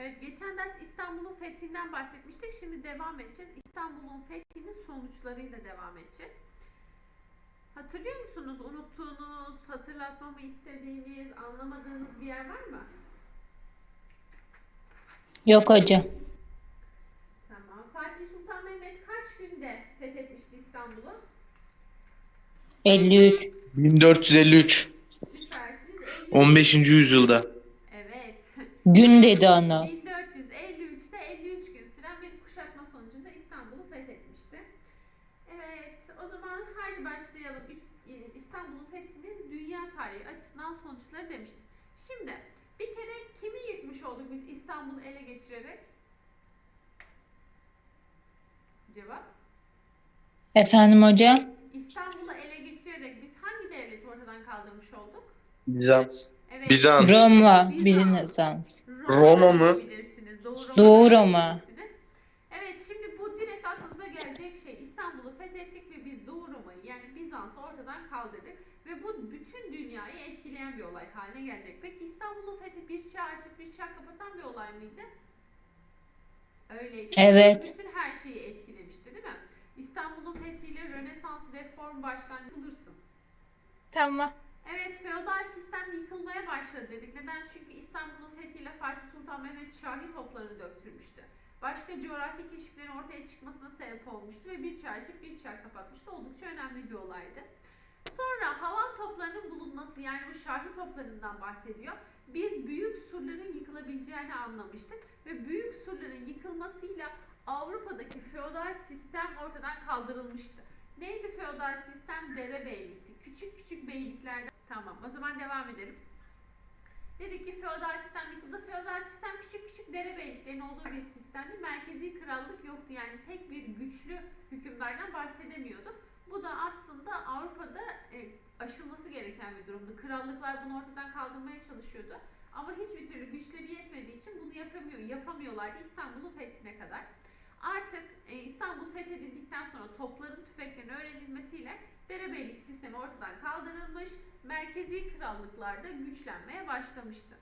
Evet, geçen ders İstanbul'un fethinden bahsetmiştik. Şimdi devam edeceğiz. İstanbul'un fethinin sonuçlarıyla devam edeceğiz. Hatırlıyor musunuz? Unuttuğunuz, hatırlatmamı istediğiniz, anlamadığınız bir yer var mı? Yok hocam. Tamam. Fatih Sultan Mehmet kaç günde fethetmişti İstanbul'u? 53. 1453. Süpersiniz. 53. 15. yüzyılda. Gün dedi ana. 1453'te 53 gün süren bir kuşatma sonucunda İstanbul'u fethetmişti. Evet, o zaman haydi başlayalım. İs- İstanbul'un fethinin dünya tarihi açısından sonuçları demişiz. Şimdi bir kere kimi yıkmış olduk biz İstanbul'u ele geçirerek? Cevap. Efendim hocam? İstanbul'u ele geçirerek biz hangi devleti ortadan kaldırmış olduk? Bizans. Evet. Bizans. Roma. Bizans. Roma mı? diyebilirsiniz. Doğu Roma. Doğu Roma. diyebilirsiniz. Evet şimdi bu direkt aklınıza gelecek şey İstanbul'u fethettik ve biz Doğu Roma'yı yani Bizans'ı ortadan kaldırdık. Ve bu bütün dünyayı etkileyen bir olay haline gelecek. Peki İstanbul'un fethi bir çağ açıp bir çağ kapatan bir olay mıydı? Öyleydi. Evet. Bütün her şeyi etkilemişti değil mi? İstanbul'un fethiyle Rönesans reform başlangıcı bulursun. Tamam. Evet, feodal sistem yıkılmaya başladı dedik. Neden? Çünkü İstanbul'un fethiyle Fatih Sultan Mehmet Şahi toplarını döktürmüştü. Başka coğrafi keşiflerin ortaya çıkmasına sebep olmuştu ve bir çağ açıp bir çağ kapatmıştı. Oldukça önemli bir olaydı. Sonra havan toplarının bulunması yani bu Şahi toplarından bahsediyor. Biz büyük surların yıkılabileceğini anlamıştık ve büyük surların yıkılmasıyla Avrupa'daki feodal sistem ortadan kaldırılmıştı. Neydi feodal sistem? Derebeylikti. Küçük küçük beyliklerden. Tamam o zaman devam edelim. Dedik ki feodal sistem yıkıldı. Feodal sistem küçük küçük derebeyliklerin olduğu bir sistemdi. Merkezi krallık yoktu. Yani tek bir güçlü hükümdardan bahsedemiyorduk. Bu da aslında Avrupa'da e, aşılması gereken bir durumdu. Krallıklar bunu ortadan kaldırmaya çalışıyordu. Ama hiçbir türlü güçleri yetmediği için bunu yapamıyor, yapamıyorlardı İstanbul'un fethine kadar. Artık e, İstanbul fethedildikten sonra topların tüfeklerin öğrenilmesiyle derebeylik sistemi ortadan kaldırılmış, merkezi krallıklarda güçlenmeye başlamıştı.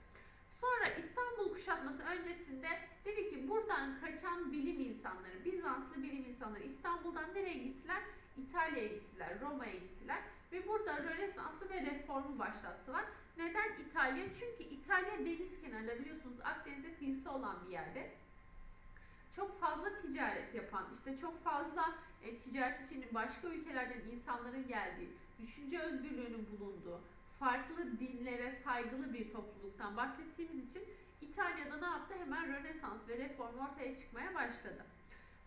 Sonra İstanbul kuşatması öncesinde dedi ki buradan kaçan bilim insanları, Bizanslı bilim insanları İstanbul'dan nereye gittiler? İtalya'ya gittiler, Roma'ya gittiler ve burada Rönesans'ı ve reformu başlattılar. Neden İtalya? Çünkü İtalya deniz kenarında biliyorsunuz Akdeniz'e kıyısı olan bir yerde çok fazla ticaret yapan, işte çok fazla e, ticaret için başka ülkelerden insanların geldiği, düşünce özgürlüğünün bulunduğu, farklı dinlere saygılı bir topluluktan bahsettiğimiz için İtalya'da ne yaptı? Hemen Rönesans ve reform ortaya çıkmaya başladı.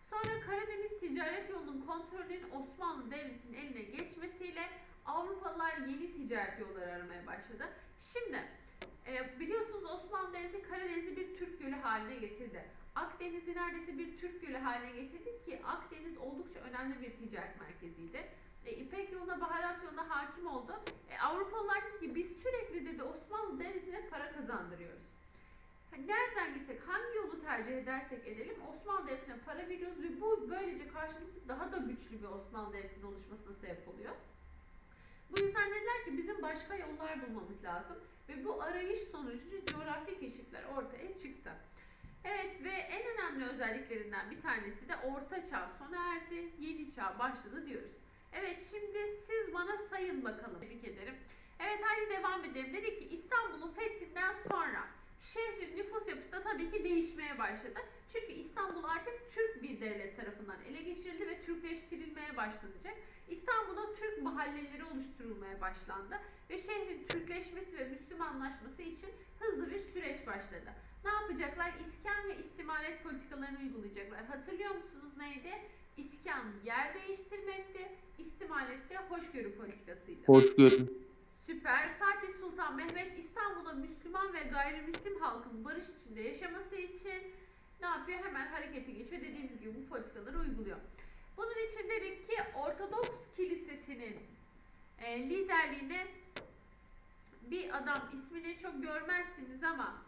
Sonra Karadeniz ticaret yolunun kontrolünün Osmanlı Devleti'nin eline geçmesiyle Avrupalılar yeni ticaret yolları aramaya başladı. Şimdi e, biliyorsunuz Osmanlı Devleti Karadeniz'i bir Türk gölü haline getirdi. Akdeniz'i neredeyse bir Türk gölü haline getirdi ki Akdeniz oldukça önemli bir ticaret merkeziydi. E, İpek yoluna, baharat yoluna hakim oldu. E, Avrupalılar dedi ki biz sürekli dedi Osmanlı Devleti'ne para kazandırıyoruz. Nereden gitsek, hangi yolu tercih edersek edelim Osmanlı Devleti'ne para veriyoruz ve bu böylece karşımızda daha da güçlü bir Osmanlı Devleti'nin oluşmasına sebep oluyor. Bu yüzden dediler ki bizim başka yollar bulmamız lazım ve bu arayış sonucu coğrafi keşifler ortaya çıktı. Evet ve en önemli özelliklerinden bir tanesi de Orta Çağ sona erdi, Yeni Çağ başladı diyoruz. Evet şimdi siz bana sayın bakalım. Tebrik ederim. Evet haydi devam edelim. Dedik ki İstanbul'un fethinden sonra şehrin nüfus yapısı da tabii ki değişmeye başladı. Çünkü İstanbul artık Türk bir devlet tarafından ele geçirildi ve Türkleştirilmeye başlanacak. İstanbul'da Türk mahalleleri oluşturulmaya başlandı ve şehrin Türkleşmesi ve Müslümanlaşması için hızlı bir süreç başladı. Ne yapacaklar? İskan ve istimalet politikalarını uygulayacaklar. Hatırlıyor musunuz neydi? İskan yer değiştirmekti, istimalet de hoşgörü politikasıydı. Hoşgörü. Süper. Fatih Sultan Mehmet İstanbul'da Müslüman ve gayrimüslim halkın barış içinde yaşaması için ne yapıyor? Hemen harekete geçiyor. Dediğimiz gibi bu politikaları uyguluyor. Bunun için dedik ki Ortodoks Kilisesi'nin e, liderliğine bir adam ismini çok görmezsiniz ama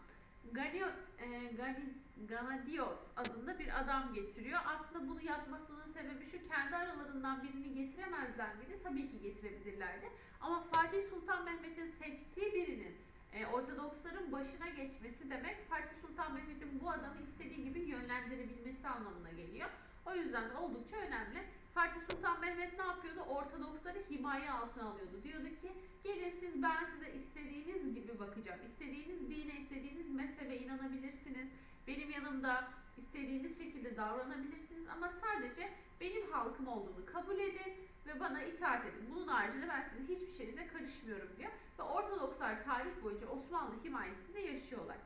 Ganio, e, Gani, Ganadios adında bir adam getiriyor. Aslında bunu yapmasının sebebi şu kendi aralarından birini getiremezler miydi? Tabii ki getirebilirlerdi. Ama Fatih Sultan Mehmet'in seçtiği birinin e, Ortodoksların başına geçmesi demek Fatih Sultan Mehmet'in bu adamı istediği gibi yönlendirebilmesi anlamına geliyor. O yüzden de oldukça önemli. Fatih Sultan Mehmet ne yapıyordu? Ortodoksları himaye altına alıyordu. Diyordu ki gelin siz ben size istediğiniz gibi bakacağım. İstediğiniz dine, istediğiniz mezhebe inanabilirsiniz. Benim yanımda istediğiniz şekilde davranabilirsiniz ama sadece benim halkım olduğunu kabul edin ve bana itaat edin. Bunun haricinde ben sizin hiçbir şeyinize karışmıyorum diyor. Ve Ortodokslar tarih boyunca Osmanlı himayesinde yaşıyorlar.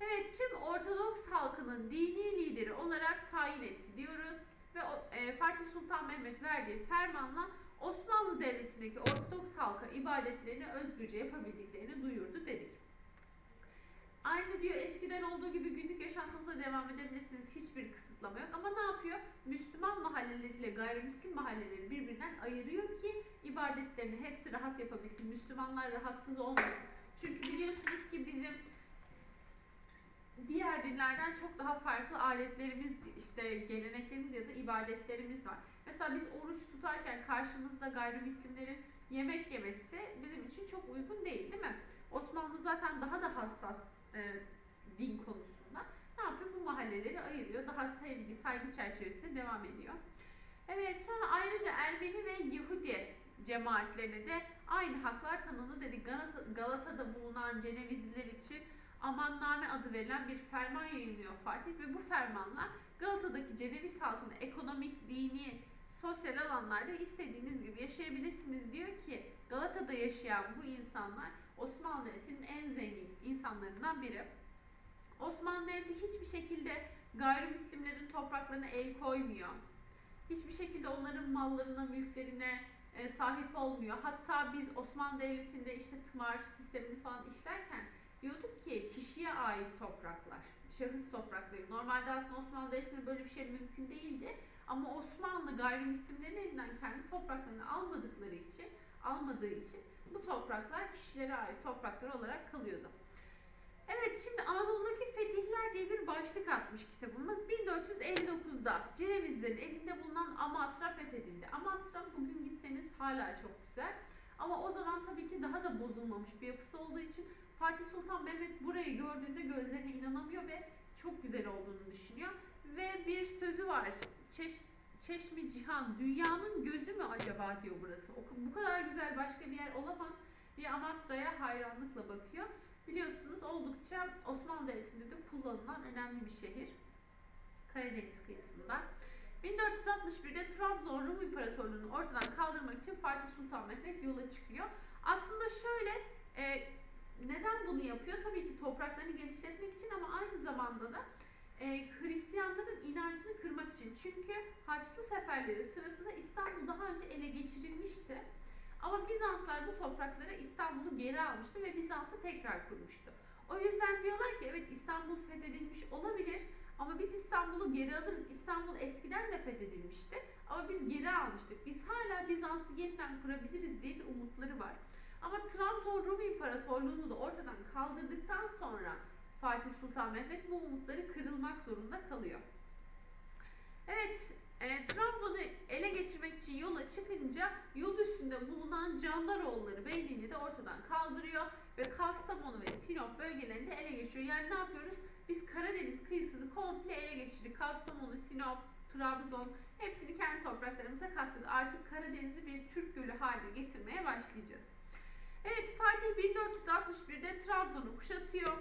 Evet tüm Ortodoks halkının dini lideri olarak tayin etti diyoruz. Ve e, Fatih Sultan Mehmet verdiği fermanla Osmanlı Devleti'ndeki Ortodoks halka ibadetlerini özgürce yapabildiklerini duyurdu dedik. Aynı diyor eskiden olduğu gibi günlük yaşantınıza devam edebilirsiniz. Hiçbir kısıtlama yok. Ama ne yapıyor? Müslüman mahalleleriyle gayrimüslim mahalleleri birbirinden ayırıyor ki ibadetlerini hepsi rahat yapabilsin. Müslümanlar rahatsız olmasın. Çünkü biliyorsunuz ki bizim diğer dinlerden çok daha farklı adetlerimiz, işte geleneklerimiz ya da ibadetlerimiz var. Mesela biz oruç tutarken karşımızda gayrimüslimlerin yemek yemesi bizim için çok uygun değil değil mi? Osmanlı zaten daha da hassas e, din konusunda. Ne yapıyor? Bu mahalleleri ayırıyor. Daha sevgi, saygı çerçevesinde devam ediyor. Evet sonra ayrıca Ermeni ve Yahudi cemaatlerine de aynı haklar tanındı dedi. Galata, Galata'da bulunan Cenevizliler için Amanname adı verilen bir ferman yayınlıyor Fatih ve bu fermanla Galata'daki Ceneviz halkının ekonomik, dini, sosyal alanlarda istediğiniz gibi yaşayabilirsiniz diyor ki Galata'da yaşayan bu insanlar Osmanlı Devleti'nin en zengin insanlarından biri. Osmanlı Devleti hiçbir şekilde gayrimüslimlerin topraklarına el koymuyor. Hiçbir şekilde onların mallarına, mülklerine e, sahip olmuyor. Hatta biz Osmanlı Devleti'nde işte tımar sistemini falan işlerken diyorduk ki kişiye ait topraklar, şahıs toprakları. Normalde aslında Osmanlı Devleti'nde böyle bir şey mümkün değildi. Ama Osmanlı gayrimüslimlerin elinden kendi topraklarını almadıkları için, almadığı için bu topraklar kişilere ait topraklar olarak kalıyordu. Evet şimdi Anadolu'daki fetihler diye bir başlık atmış kitabımız. 1459'da Cenevizlerin elinde bulunan Amasra fethedildi. Amasra bugün gitseniz hala çok güzel. Ama o zaman tabii ki daha da bozulmamış bir yapısı olduğu için Fatih Sultan Mehmet burayı gördüğünde gözlerine inanamıyor ve çok güzel olduğunu düşünüyor. Ve bir sözü var. Çeş, Çeşmi Cihan, dünyanın gözü mü acaba diyor burası. Bu kadar güzel başka bir yer olamaz diye Amasra'ya hayranlıkla bakıyor. Biliyorsunuz oldukça Osmanlı Devleti'nde de kullanılan önemli bir şehir. Karadeniz kıyısında. 1461'de Trabzon Rum İmparatorluğu'nu ortadan kaldırmak için Fatih Sultan Mehmet yola çıkıyor. Aslında şöyle e, neden bunu yapıyor? Tabii ki topraklarını genişletmek için ama aynı zamanda da e, Hristiyanların inancını kırmak için. Çünkü Haçlı seferleri sırasında İstanbul daha önce ele geçirilmişti. Ama Bizanslar bu topraklara İstanbul'u geri almıştı ve Bizans'ı tekrar kurmuştu. O yüzden diyorlar ki evet İstanbul fethedilmiş olabilir ama biz İstanbul'u geri alırız. İstanbul eskiden de fethedilmişti ama biz geri almıştık. Biz hala Bizans'ı yeniden kurabiliriz diye bir umutları var. Ama Trabzon Rum İmparatorluğu'nu da ortadan kaldırdıktan sonra Fatih Sultan Mehmet bu umutları kırılmak zorunda kalıyor. Evet, e, Trabzon'u ele geçirmek için yola çıkınca yol üstünde bulunan Candaroğulları Beyliğini de ortadan kaldırıyor ve Kastamonu ve Sinop bölgelerini de ele geçiriyor. Yani ne yapıyoruz? Biz Karadeniz kıyısını komple ele geçirdik. Kastamonu, Sinop, Trabzon hepsini kendi topraklarımıza kattık. Artık Karadeniz'i bir Türk gölü haline getirmeye başlayacağız. Evet Fatih 1461'de Trabzon'u kuşatıyor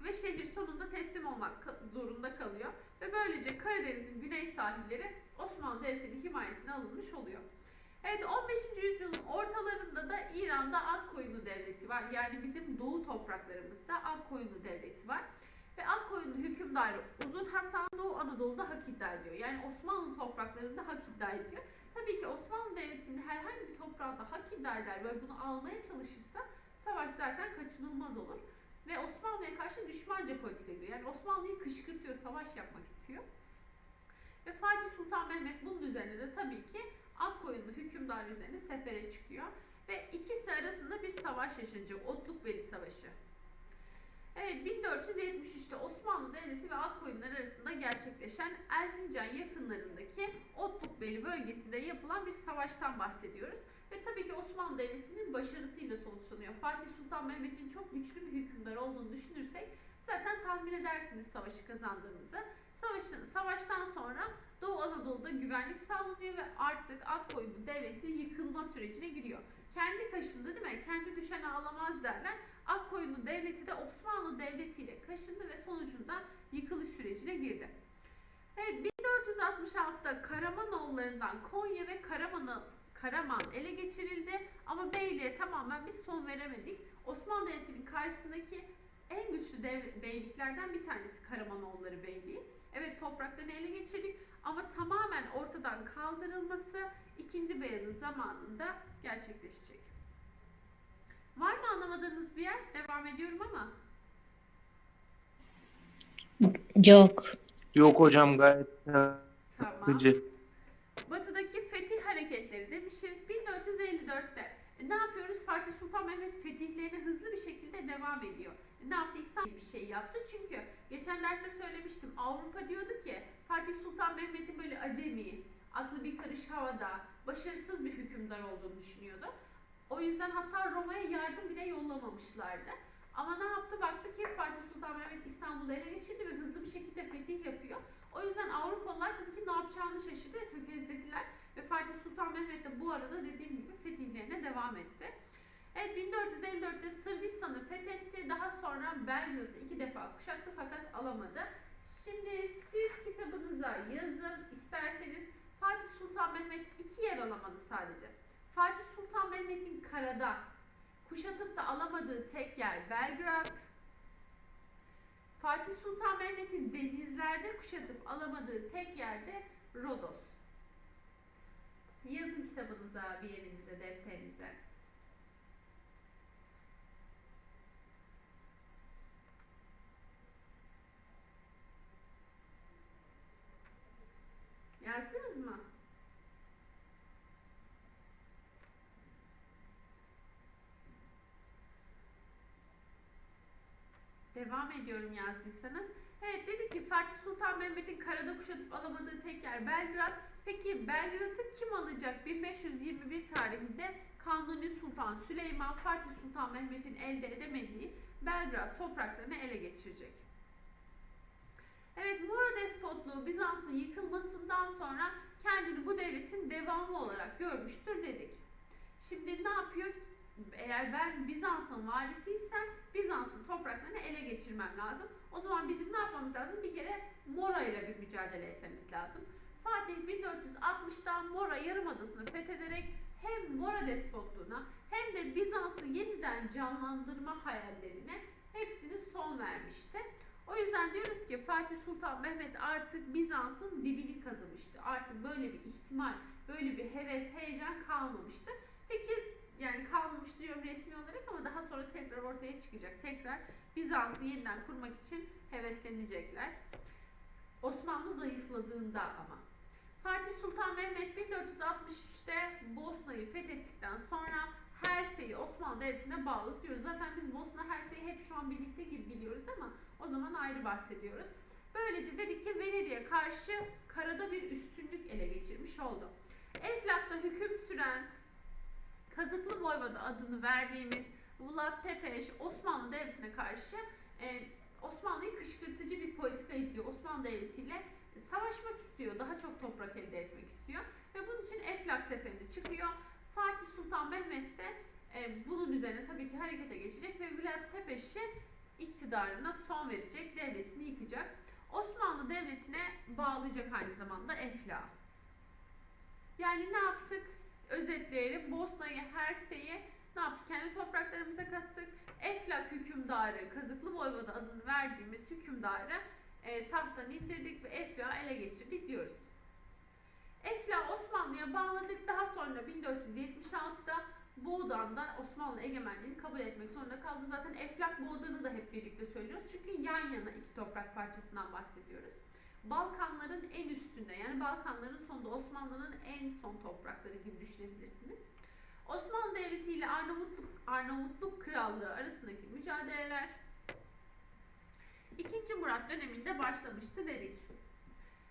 ve şehir sonunda teslim olmak zorunda kalıyor ve böylece Karadeniz'in güney sahilleri Osmanlı Devleti'nin himayesine alınmış oluyor. Evet 15. yüzyılın ortalarında da İran'da Akkoyunlu Devleti var. Yani bizim doğu topraklarımızda Akkoyunlu Devleti var. Ve Akkoyunlu hükümdarı Uzun Hasan Doğu Anadolu'da hak iddia ediyor. Yani Osmanlı topraklarında hak iddia ediyor. Tabii ki Osmanlı Devleti'nin herhangi bir toprağında hak iddia eder ve bunu almaya çalışırsa savaş zaten kaçınılmaz olur. Ve Osmanlı'ya karşı düşmanca politika ediyor. Yani Osmanlı'yı kışkırtıyor, savaş yapmak istiyor. Ve Fatih Sultan Mehmet bunun üzerine de tabii ki Akkoyunlu hükümdar üzerine sefere çıkıyor. Ve ikisi arasında bir savaş yaşanacak. Otlukbeli Savaşı. Evet 1473'te Osmanlı Devleti ve Akkoyunlar arasında gerçekleşen Erzincan yakınlarındaki Otlukbeli bölgesinde yapılan bir savaştan bahsediyoruz. Ve tabii ki Osmanlı Devleti'nin başarısıyla sonuçlanıyor. Fatih Sultan Mehmet'in çok güçlü bir hükümdar olduğunu düşünürsek zaten tahmin edersiniz savaşı kazandığımızı. Savaşın, savaştan sonra Doğu Anadolu'da güvenlik sağlanıyor ve artık Akkoyunlu Devleti yıkılma sürecine giriyor. Kendi kaşındı değil mi? Kendi düşen ağlamaz derler. Akkoyunlu Devleti de Osmanlı Devleti ile kaşındı ve sonucunda yıkılış sürecine girdi. Evet 1466'da Karamanoğullarından Konya ve Karaman'ı Karaman ele geçirildi ama beyliğe tamamen biz son veremedik. Osmanlı Devleti'nin karşısındaki en güçlü dev, beyliklerden bir tanesi Karamanoğulları Beyliği. Evet topraklarını ele geçirdik ama tamamen ortadan kaldırılması 2. Beyazıt zamanında gerçekleşecek. Var mı anlamadığınız bir yer? Devam ediyorum ama. Yok. Yok hocam gayet Tamam. akıcı. Batıdaki fetih hareketleri demişiz. 1454'te e, ne yapıyoruz? Fatih Sultan Mehmet fetihlerine hızlı bir şekilde devam ediyor. Ne yaptı? İstanbul bir şey yaptı. Çünkü geçen derste söylemiştim. Avrupa diyordu ki Fatih Sultan Mehmet'in böyle acemi, aklı bir karış havada, başarısız bir hükümdar olduğunu düşünüyordu. O yüzden hatta Roma'ya yardım bile yollamamışlardı. Ama ne yaptı? Baktı ki Fatih Sultan Mehmet İstanbul'u ele geçirdi ve hızlı bir şekilde fetih yapıyor. O yüzden Avrupalılar tabii ki ne yapacağını şaşırdı ve tökezlediler. Ve Fatih Sultan Mehmet de bu arada dediğim gibi fetihlerine devam etti. Evet 1454'te Sırbistan'ı fethetti. Daha sonra Belgrad'ı iki defa kuşattı fakat alamadı. Şimdi siz kitabınıza yazın isterseniz Fatih Sultan Mehmet iki yer alamadı sadece. Fatih Sultan Mehmet'in karada kuşatıp da alamadığı tek yer Belgrad. Fatih Sultan Mehmet'in denizlerde kuşatıp alamadığı tek yerde Rodos. Yazın kitabınıza, bir yerinize, defterinize. Yazdınız mı? Devam ediyorum yazdıysanız. Evet dedik ki Fatih Sultan Mehmet'in karada kuşatıp alamadığı tek yer Belgrad. Peki Belgrad'ı kim alacak? 1521 tarihinde Kanuni Sultan Süleyman Fatih Sultan Mehmet'in elde edemediği Belgrad topraklarını ele geçirecek. Evet Mora despotluğu Bizans'ın yıkılmasından sonra kendini bu devletin devamı olarak görmüştür dedik. Şimdi ne yapıyor? Eğer ben Bizans'ın varisiysem Bizans'ın topraklarını ele geçirmem lazım. O zaman bizim ne yapmamız lazım? Bir kere Mora ile bir mücadele etmemiz lazım. Fatih 1460'da Mora Yarımadası'nı fethederek hem Mora despotluğuna hem de Bizans'ı yeniden canlandırma hayallerine hepsini son vermişti. O yüzden diyoruz ki Fatih Sultan Mehmet artık Bizans'ın dibini kazımıştı. Artık böyle bir ihtimal, böyle bir heves, heyecan kalmamıştı. Peki yani kalmamış diyorum resmi olarak ama daha sonra tekrar ortaya çıkacak. Tekrar Bizans'ı yeniden kurmak için heveslenecekler. Osmanlı zayıfladığında ama. Fatih Sultan Mehmet 1463'te Bosna'yı fethettikten sonra Hersey'i Osmanlı Devleti'ne bağlı diyoruz. Zaten biz Bosna Hersey'i hep şu an birlikte gibi biliyoruz ama o zaman ayrı bahsediyoruz. Böylece dedik ki Venedik'e karşı karada bir üstünlük ele geçirmiş oldu. Eflak'ta hüküm süren Kazıklı Voyvoda adını verdiğimiz Vlad Tepeş Osmanlı Devleti'ne karşı e, Osmanlı'yı kışkırtıcı bir politika izliyor. Osmanlı Devleti ile savaşmak istiyor. Daha çok toprak elde etmek istiyor. Ve bunun için Eflak seferine çıkıyor. Fatih Sultan Mehmet de e, bunun üzerine tabii ki harekete geçecek ve Vlad Tepeş'i iktidarına son verecek, devletini yıkacak. Osmanlı Devleti'ne bağlayacak aynı zamanda Eflak'ı. Yani ne yaptık? Özetleyelim. Bosna'yı, Hersey'i ne yaptık? Kendi topraklarımıza kattık. Eflak hükümdarı, Kazıklı Voyvoda adını verdiğimiz hükümdarı e, tahttan indirdik ve Eflak'ı ele geçirdik diyoruz. Eflak'ı Osmanlı'ya bağladık. Daha sonra 1476'da Boğdan'da Osmanlı egemenliğini kabul etmek zorunda kaldı. Zaten Eflak Boğdan'ı da hep birlikte söylüyoruz. Çünkü yan yana iki toprak parçasından bahsediyoruz. Balkanların en üstünde yani Balkanların sonunda Osmanlı'nın en son toprakları gibi düşünebilirsiniz. Osmanlı Devleti ile Arnavutluk, Arnavutluk Krallığı arasındaki mücadeleler 2. Murat döneminde başlamıştı dedik.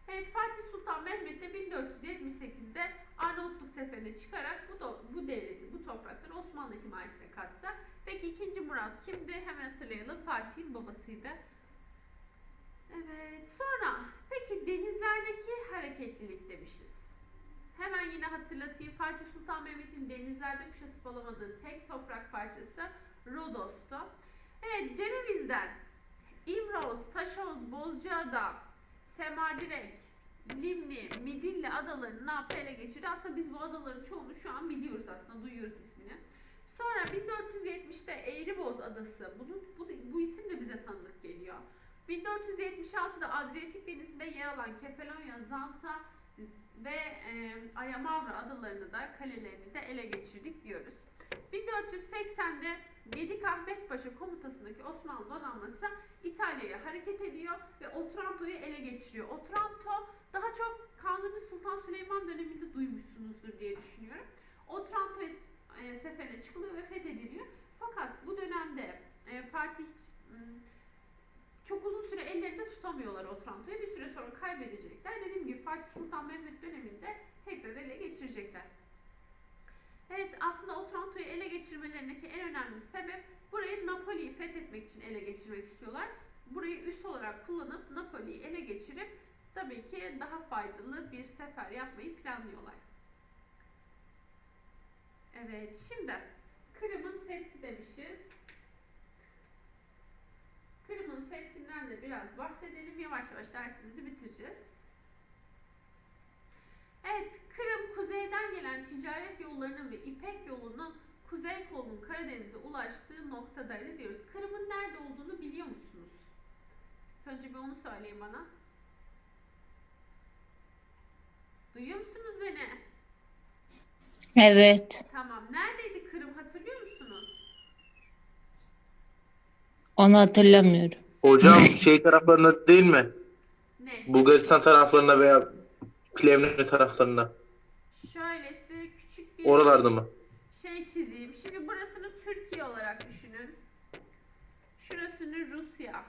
Evet Fatih Sultan Mehmet de 1478'de Arnavutluk seferine çıkarak bu, do- bu devleti, bu toprakları Osmanlı himayesine kattı. Peki 2. Murat kimdi? Hemen hatırlayalım. Fatih'in babasıydı. Evet sonra peki denizlerdeki hareketlilik demişiz. Hemen yine hatırlatayım. Fatih Sultan Mehmet'in denizlerde kuşatıp alamadığı tek toprak parçası Rodos'tu. Evet Ceneviz'den İmroz, Taşoz, Bozcaada, Semadirek, Limni, Midilli adalarını ne yaptı ele geçirdi. Aslında biz bu adaların çoğunu şu an biliyoruz aslında duyuyoruz ismini. Sonra 1470'te Eğriboz Adası. Bunun, bu, bu isim de bize tanıdık geliyor. 1476'da Adriyatik Denizi'nde yer alan Kefalonya, Zanta ve e, Ayamavra adalarını da kalelerini de ele geçirdik diyoruz. 1480'de Gedik Ahmet Paşa komutasındaki Osmanlı donanması İtalya'ya hareket ediyor ve Otranto'yu ele geçiriyor. Otranto daha çok Kanuni Sultan Süleyman döneminde duymuşsunuzdur diye düşünüyorum. Otranto e, seferine çıkılıyor ve fethediliyor. Fakat bu dönemde e, Fatih m, çok uzun süre ellerinde tutamıyorlar Otranto'yu. Bir süre sonra kaybedecekler. Dediğim gibi Fatih Sultan Mehmet döneminde tekrar ele geçirecekler. Evet aslında Otranto'yu ele geçirmelerindeki en önemli sebep burayı Napoli'yi fethetmek için ele geçirmek istiyorlar. Burayı üs olarak kullanıp Napoli'yi ele geçirip tabii ki daha faydalı bir sefer yapmayı planlıyorlar. Evet şimdi Kırım'ın fethi demişiz. Kırım'ın fethinden de biraz bahsedelim. Yavaş yavaş dersimizi bitireceğiz. Evet, Kırım kuzeyden gelen ticaret yollarının ve İpek yolunun kuzey kolunun Karadeniz'e ulaştığı noktadaydı diyoruz. Kırım'ın nerede olduğunu biliyor musunuz? Önce bir onu söyleyin bana. Duyuyor musunuz beni? Evet. Tamam. Neredeydi Kırım hatırlıyor musunuz? Onu hatırlamıyorum. Hocam şey taraflarında değil mi? Ne? Bulgaristan taraflarında veya Plevne taraflarında. Şöyle size küçük bir Oralarda mı? şey çizeyim. Şimdi burasını Türkiye olarak düşünün. Şurasını Rusya.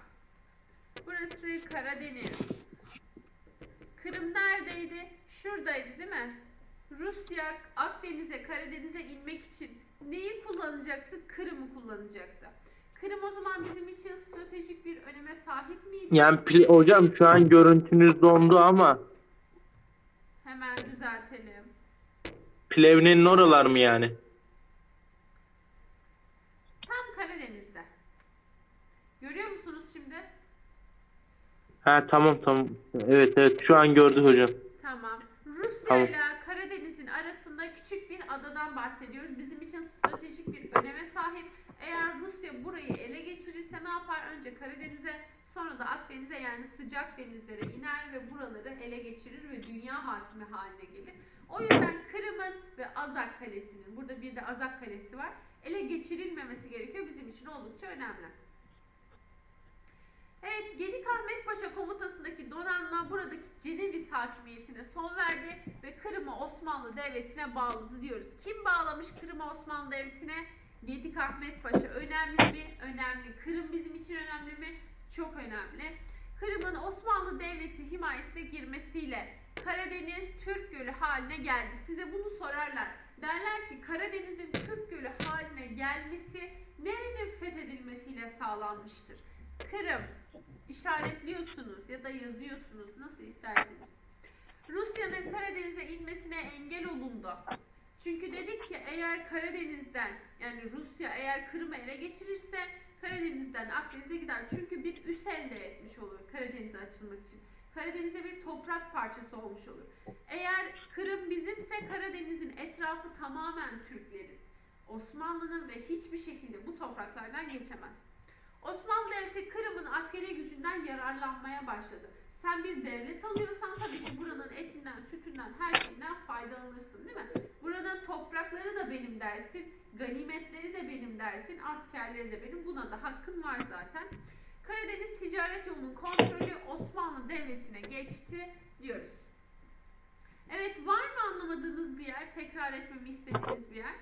Burası Karadeniz. Kırım neredeydi? Şuradaydı değil mi? Rusya Akdeniz'e, Karadeniz'e inmek için neyi kullanacaktı? Kırım'ı kullanacaktı. Kırım o zaman bizim için stratejik bir öneme sahip miydi? Yani pl- hocam şu an görüntünüz dondu ama Hemen düzeltelim. Plevne'nin oralar mı yani? Tam Karadeniz'de. Görüyor musunuz şimdi? Ha tamam tamam. Evet evet şu an gördü hocam. Tamam. Rusya Tamam. ile Karadeniz'in arasında küçük bir adadan bahsediyoruz. Bizim için stratejik bir öneme sahip. Eğer Rusya burayı ele geçirirse ne yapar? Önce Karadeniz'e sonra da Akdeniz'e yani sıcak denizlere iner ve buraları ele geçirir ve dünya hakimi haline gelir. O yüzden Kırım'ın ve Azak Kalesi'nin, burada bir de Azak Kalesi var, ele geçirilmemesi gerekiyor. Bizim için oldukça önemli. Evet, Gedik Ahmet Paşa komutasındaki donanma buradaki Ceneviz hakimiyetine son verdi ve Kırım'ı Osmanlı Devleti'ne bağladı diyoruz. Kim bağlamış Kırım'ı Osmanlı Devleti'ne? Gedik Ahmet Paşa. Önemli mi? Önemli. Kırım bizim için önemli mi? Çok önemli. Kırım'ın Osmanlı Devleti himayesine girmesiyle Karadeniz Türk Gölü haline geldi. Size bunu sorarlar. Derler ki Karadeniz'in Türk Gölü haline gelmesi nerenin fethedilmesiyle sağlanmıştır? Kırım işaretliyorsunuz ya da yazıyorsunuz nasıl isterseniz. Rusya'nın Karadeniz'e inmesine engel olundu. Çünkü dedik ki eğer Karadeniz'den yani Rusya eğer Kırım'ı ele geçirirse Karadeniz'den Akdeniz'e gider. Çünkü bir üs elde etmiş olur Karadeniz'e açılmak için. Karadeniz'e bir toprak parçası olmuş olur. Eğer Kırım bizimse Karadeniz'in etrafı tamamen Türklerin. Osmanlı'nın ve hiçbir şekilde bu topraklardan geçemez. Osmanlı Devleti Kırım'ın askeri gücünden yararlanmaya başladı. Sen bir devlet alıyorsan tabii ki buranın etinden, sütünden, her şeyinden faydalanırsın değil mi? Buranın toprakları da benim dersin, ganimetleri de benim dersin, askerleri de benim. Buna da hakkın var zaten. Karadeniz ticaret yolunun kontrolü Osmanlı Devleti'ne geçti diyoruz. Evet var mı anlamadığınız bir yer, tekrar etmemi istediğiniz bir yer?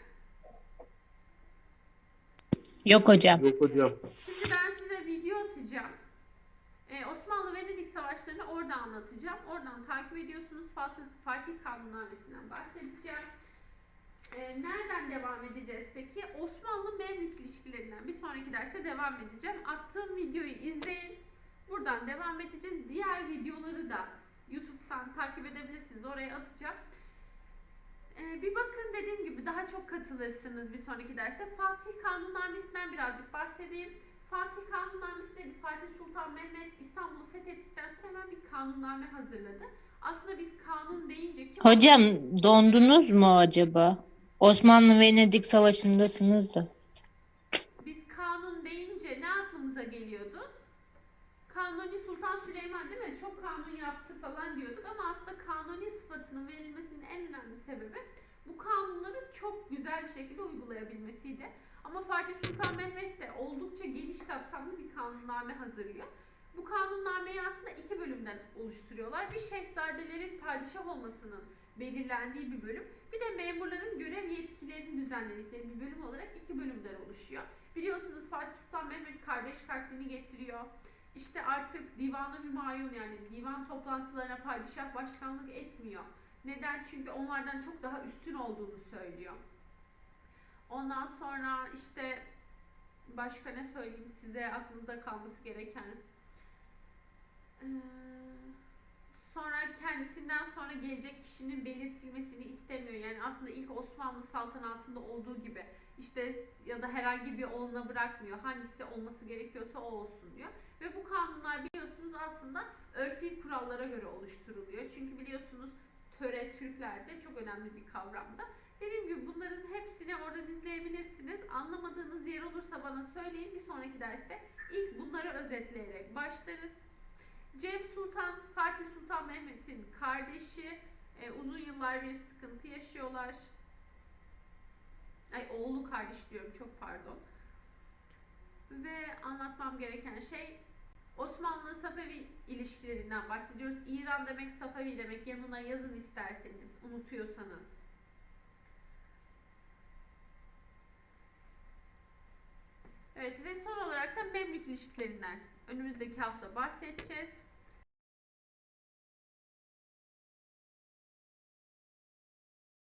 Yok hocam. Yok hocam. Şimdi ben size video atacağım. Ee, Osmanlı Venedik savaşlarını orada anlatacağım. Oradan takip ediyorsunuz. Fatih, Fatih Kanunnamesi'nden bahsedeceğim. Ee, nereden devam edeceğiz peki? Osmanlı Memlük ilişkilerinden bir sonraki derste devam edeceğim. Attığım videoyu izleyin. Buradan devam edeceğiz. Diğer videoları da YouTube'dan takip edebilirsiniz. Oraya atacağım. Ee, bir bakın dediğim gibi daha çok katılırsınız bir sonraki derste. Fatih Kanunnamesi'nden birazcık bahsedeyim. Fatih Kanunnamesi dedi. Fatih Sultan Mehmet İstanbul'u fethettikten sonra hemen bir kanunname hazırladı. Aslında biz kanun deyince ki Hocam dondunuz mu acaba? Osmanlı Venedik Savaşı'ndasınız da. biz kanun deyince ne aklımıza geliyordu? Kanuni Sultan Süleyman değil mi? Çok kanun yaptı falan diyorduk ama aslında kanuni sıfatının verilmesinin en önemli sebebi bu kanunları çok güzel bir şekilde uygulayabilmesiydi. Ama Fatih Sultan Mehmet de oldukça geniş kapsamlı bir kanunname hazırlıyor. Bu kanunnameyi aslında iki bölümden oluşturuyorlar. Bir şehzadelerin padişah olmasının belirlendiği bir bölüm. Bir de memurların görev yetkilerini düzenledikleri bir bölüm olarak iki bölümden oluşuyor. Biliyorsunuz Fatih Sultan Mehmet kardeş katlini getiriyor. İşte artık Divan-ı Hümayun yani divan toplantılarına padişah başkanlık etmiyor. Neden? Çünkü onlardan çok daha üstün olduğunu söylüyor. Ondan sonra işte başka ne söyleyeyim size aklınızda kalması gereken. Ee, sonra kendisinden sonra gelecek kişinin belirtilmesini istemiyor. Yani aslında ilk Osmanlı saltanatında olduğu gibi işte ya da herhangi bir oğluna bırakmıyor. Hangisi olması gerekiyorsa o olsun diyor. Ve bu kanunlar biliyorsunuz aslında örfi kurallara göre oluşturuluyor. Çünkü biliyorsunuz töre Türklerde çok önemli bir kavramda. Dediğim gibi bunların hepsini oradan izleyebilirsiniz. Anlamadığınız yer olursa bana söyleyin. Bir sonraki derste ilk bunları özetleyerek başlarız. Cem Sultan, Fatih Sultan Mehmet'in kardeşi. e, uzun yıllar bir sıkıntı yaşıyorlar. Ay oğlu kardeş diyorum çok pardon. Ve anlatmam gereken şey Osmanlı Safevi ilişkilerinden bahsediyoruz. İran demek Safevi demek. Yanına yazın isterseniz, unutuyorsanız. Evet ve son olarak da Memlük ilişkilerinden önümüzdeki hafta bahsedeceğiz.